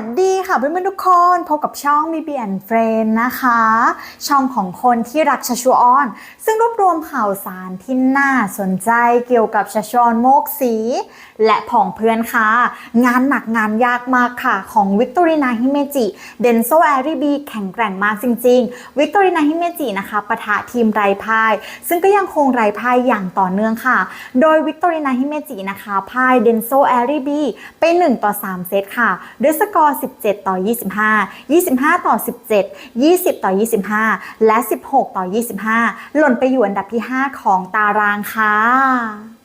สดี ค่ะเพื่อนๆทุกคนพบกับช่อง BB and Friend นะคะ ช่องของคนที่รักชาชูออน ซึ่งรวบรวมข่าวสารที่น่าสนใจเกี่ยวกับชาชูออนโมกสี และผองเพื่อนค่ะ งานหนักงานยากมากค่ะ ของวิกตอรีนาฮิเมจิเดนโซแอริบีแข็งแกร่งมากจริงๆวิกตอรีนาฮิเมจินะคะปะทะทีมไรพาย ซึ่งก็ยังคงไรพายอย่างต่อเนื่องค่ะ โดยวิกตอรีนาฮิเมจินะคะพ่ายเดนโซแอริบีไป1ต่อ3เซตค่ะด้วยสกอร์ 17ต่อ 25 25 ต่อ 17 20 ต่อ 25 และ 16 ต่อ 25 หล่นไปอยู่อันดับที่ 5 ของตารางค่ะ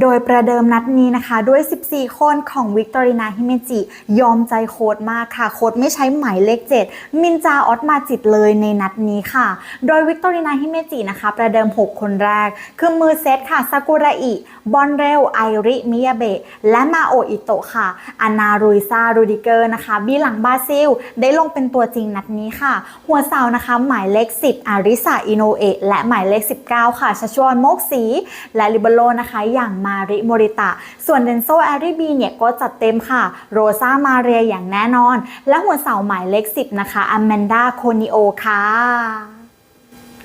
โดยประเดิมนัดนี้นะคะด้วย 14 คนของวิกตอรีนาฮิเมจิ ยอมใจโค้ดมากค่ะ โค้ดไม่ใช้หมายเลข 7 มินจาออสมาจิตเลยในนัดนี้ค่ะ โดยวิกตอรีนาฮิเมจินะคะ ประเดิม 6 คนแรก คือมือเซตค่ะซากุระอิ บอนเรลไอริ มิยาเบะ และมาโออิโตะค่ะอานารุยซารูดิเกอร์นะคะ บีหลังบาซิล ได้ลงเป็นตัวจริงนัดนี้ค่ะ หัวเสานะคะ หมายเลข 10 อาริสาอิโนเอะและหมายเลข 19 ค่ะชชวนโมกสีและลิเบโรนะคะอย่างมาริโมริตะ ส่วนเดนโซแอริบีเนี่ยก็จัดเต็มค่ะ โรซามาเรียอย่างแน่นอน และหัวเสาหมายเลข10 นะคะอแมนดาโคนิโอค่ะ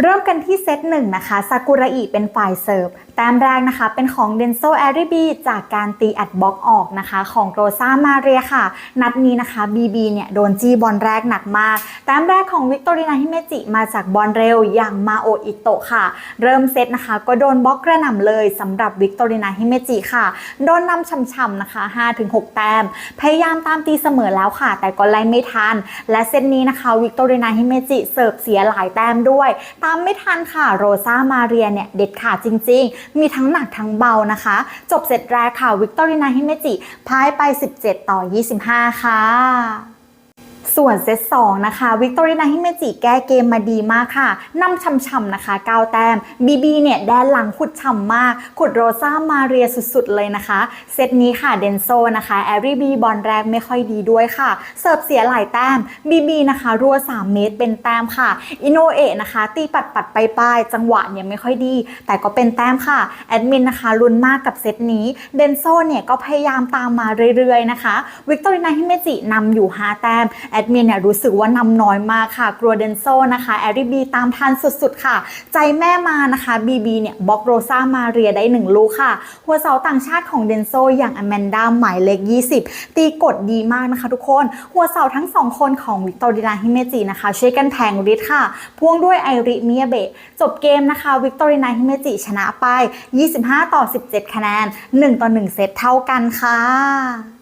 เริ่มกันที่เซตหนึ่งนะคะซากุระอิเป็นฝ่ายเสิร์ฟแต้มแรกนะคะเป็นของเดนโซแอริบีจากการตีอัดบล็อกออกนะคะของโรซามาเรียค่ะ นัดนี้นะคะบีบีเนี่ยโดนจี้บอลแรกหนักมากแต้มแรกของวิกตอรีนาฮิเมจิมาจากบอลเร็วอย่างมาโออิโตะค่ะ เริ่มเซตนะคะก็โดนบล็อกกระหน่ำเลยสำหรับวิกตอรีนาฮิเมจิค่ะ โดนนำช่ำๆนะคะ 5-6 แต้ม พยายามตามตีเสมอแล้วค่ะ แต่ก็ไล่ไม่ทัน และเซตนี้นะคะวิกตอรีนาฮิเมจิเสิร์ฟเสียหลายแต้มด้วยตามไม่ทันค่ะโรซามาเรียเนี่ยเด็ดขาดจริง ๆ มีทั้งหนักทั้งเบานะคะ จบเสร็จแรกค่ะวิกตอรินาฮิเมจิพ่ายไป 17 ต่อ 25 ค่ะ ส่วนเซต2นะคะวิกตอรีนาฮิเมจิแก้เกมมาดีมากค่ะนำช่ำๆนะคะ9แต้มบีบีเนี่ยแดนหลังขุดฉ่ำมาก ขุดโรซ่ามาเรียสุดๆเลยนะคะ เซตนี้ค่ะเดนโซนะคะแอรีบีบอลแรกไม่ค่อยดีด้วยค่ะ เสิร์ฟเสียหลายแต้มบีบีนะคะรัว 3 เมตรเป็นแต้มค่ะอินโนเอะนะคะ ตีปัดปัดไปปลายๆจังหวะเนี่ยไม่ค่อยดี แต่ก็เป็นแต้มค่ะแอดมินนะคะลุ้นมากกับเซตนี้เดนโซเนี่ยก็พยายามตามมาเรื่อยๆนะคะวิกตอรีนาฮิเมจินำอยู่5แต้มแอดมินเนี่ยรู้สึกว่านำน้อยมากค่ะ กลัวเดนโซนะคะแอริบีตามทันสุดๆ ค่ะ ใจแม่มานะคะบีบีเนี่ยบล็อกโรซามาเรียได้ 1 ลูกค่ะ หัวเสาต่างชาติของเดนโซอย่างอแมนดาหมายเลข 20 ตีกดดีมากนะคะทุกคน หัวเสาทั้ง 2 คนของวิกตอรีนาฮิเมจินะคะช่วยกันแทงฤทธิ์ค่ะ พ่วงด้วยไอริเมียเบะจบเกมนะคะวิกตอรีนาฮิเมจิชนะไป 25 ต่อ 17 คะแนน 1 ต่อ 1 เซตเท่ากันค่ะ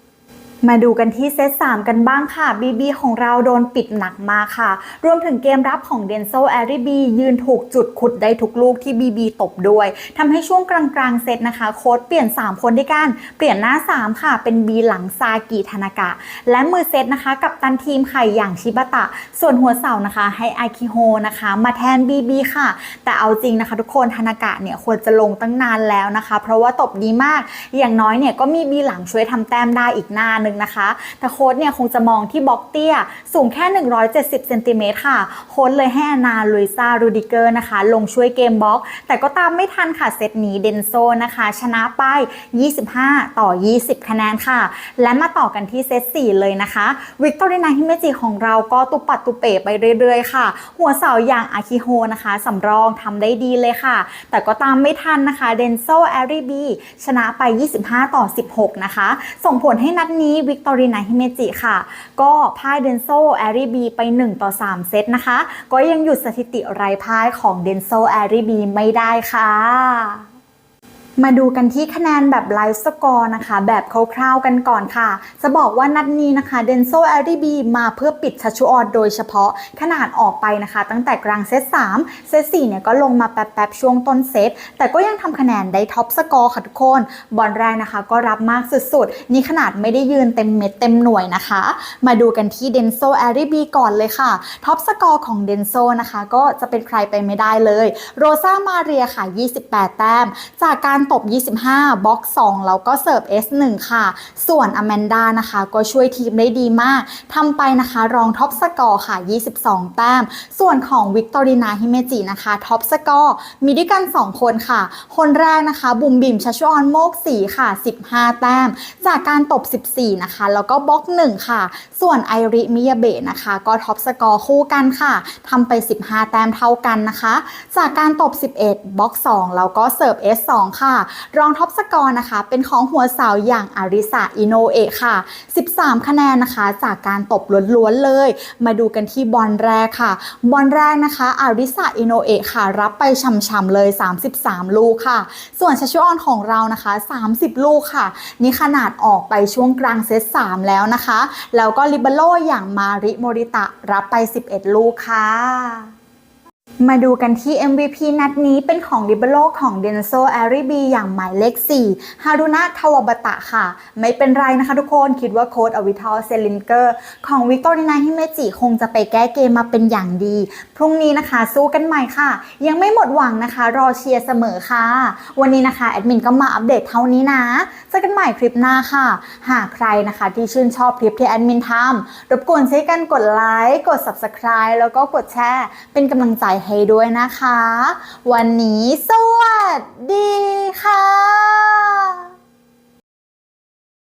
มาดูกันที่เซต3กันบ้างค่ะ BB ของเราโดนปิดหนักมาค่ะ รวมถึงเกมรับของเดนโซแอริบียืนถูกจุดขุดได้ทุกลูกที่ BB ตบด้วยทำให้ช่วงกลางๆเซตนะคะ โค้ดเปลี่ยน 3 คนด้วยกัน เปลี่ยนหน้า 3 ค่ะ เป็น B หลังซากิธนากะ และมือเซตนะคะ กับตันทีมไข่อย่างชิบะตะ ส่วนหัวเสานะคะ ให้อาคิโฮนะคะ มาแทน BB ค่ะ แต่เอาจริงนะคะ ทุกคนธนากะเนี่ยควรจะลงตั้งนานแล้วนะคะ เพราะว่าตบดีมากอย่างน้อยเนี่ยก็มี B หลังช่วยทำแต้มได้อีกหน้านึงนะคะ แต่โค้ดเนี่ยคงจะมองที่บล็อกเตี้ย สูงแค่ 170เซนติเมตรค่ะ โค้ดเลยให้อนาลุยซารูดิเกอร์นะคะ ลงช่วยเกมบล็อก แต่ก็ตามไม่ทันค่ะเซตนี้เดนโซนะคะ ชนะไป 25 ต่อ 20 คะแนนค่ะ และมาต่อกันที่เซต 4 เลยนะคะวิกตอรีนาฮิเมจิของเราก็ตุปัดตุเปไปเรื่อยๆ ค่ะ หัวเสาอย่างอาคิโฮนะคะสำรองทำได้ดีเลยค่ะ แต่ก็ตามไม่ทันนะคะเดนโซแอริบีชนะไป 25 ต่อ 16 นะคะ ส่งผลให้นัดนี้วิกตอรีนาฮิเมจิค่ะ ก็พ่ายเดนโซแอรีบีไป 1 ต่อ 3 เซตนะคะ ก็ยังหยุดสถิติไร้พ่ายของเดนโซแอรีบีไม่ได้ค่ะ มาดูกันที่คะแนนแบบไลฟ์สกอร์นะคะ แบบคร่าวๆกันก่อนค่ะ จะบอกว่านัดนี้นะคะเดนโซแอริบีมาเพื่อปิดชัชชูออนโดยเฉพาะขนาดออกไปนะคะ ตั้งแต่กลางเซต3เซต4เนี่ยก็ลงมาแป๊บๆช่วงต้นเซต แต่ก็ยังทำคะแนนได้ท็อปสกอร์ค่ะทุกคน บอลแรกนะคะ ก็รับมากสุดๆ นี่ขนาดไม่ได้ยืนเต็มเม็ดเต็มหน่วยนะคะ มาดูกันที่เดนโซแอริบีก่อนเลยค่ะท็อปสกอร์ของเดนโซนะคะก็จะเป็นใครไปไม่ได้เลยโรซามาเรียค่ะ 28 แต้ม จากการตบ 25 บล็อก 2 แล้วก็เสิร์ฟ S1 ค่ะ ส่วนอแมนดานะคะ ก็ช่วยทีมได้ดีมากทำไปนะคะ รองท็อปสกอร์ค่ะ 22 แต้ม ส่วนของวิกตอรีนาฮิเมจินะคะท็อปสกอร์มีด้วยกัน 2 คนค่ะ คนแรกนะคะ บุมบิมชัชวอนโมกสีค่ะ 15 แต้ม จากการตบ 14 นะคะ แล้วก็บล็อก 1 ค่ะ ส่วนไอริมิยาเบะนะคะ ก็ท็อปสกอร์คู่กันค่ะทำไป 15 แต้มเท่ากันนะคะ จากการตบ 11บล็อก 2 แล้วก็เสิร์ฟ S2 ค่ะรองท็อปสกอร์นะคะ เป็นของหัวสาวอย่างอาริสาอิโนเอะค่ะ 13 คะแนนนะคะ จากการตบล้วนๆเลย มาดูกันที่บอลแรกค่ะ บอลแรกนะคะอาริสาอิโนเอะค่ะ รับไปช่ำๆเลย 33 ลูกค่ะ ส่วนชัชวอนของเรานะคะ 30 ลูกค่ะ นี่ขนาดออกไปช่วงกลางเซต3แล้วนะคะ แล้วก็ลิเบโรอย่างมาริโมริตะรับไป 11 ลูกค่ะ มาดูกันที่ MVP นัดนี้เป็นของลิเบโรของเดนโซแอริบีอย่างหมายเลข 4 ฮารุนะทาวบตะค่ะ ไม่เป็นไรนะคะทุกคนคิดว่าโค้ดอวิทอลเซลินเกอร์ ของวิกตอรีนาฮิเมจิคงจะไปแก้เกมมาเป็นอย่างดี พรุ่งนี้นะคะสู้กันใหม่ค่ะ ยังไม่หมดหวังนะคะ รอเชียร์เสมอค่ะ วันนี้นะคะ แอดมินก็มาอัปเดตเท่านี้นะเจอกันใหม่คลิปหน้าค่ะ หากใครนะคะที่ชื่นชอบคลิปที่แอดมินทำรบกวนช่วยกันกดไลค์กด Subscribe แล้วก็กดแชร์เป็นกำลังใจให้ด้วยนะคะ วันนี้สวัสดีค่ะ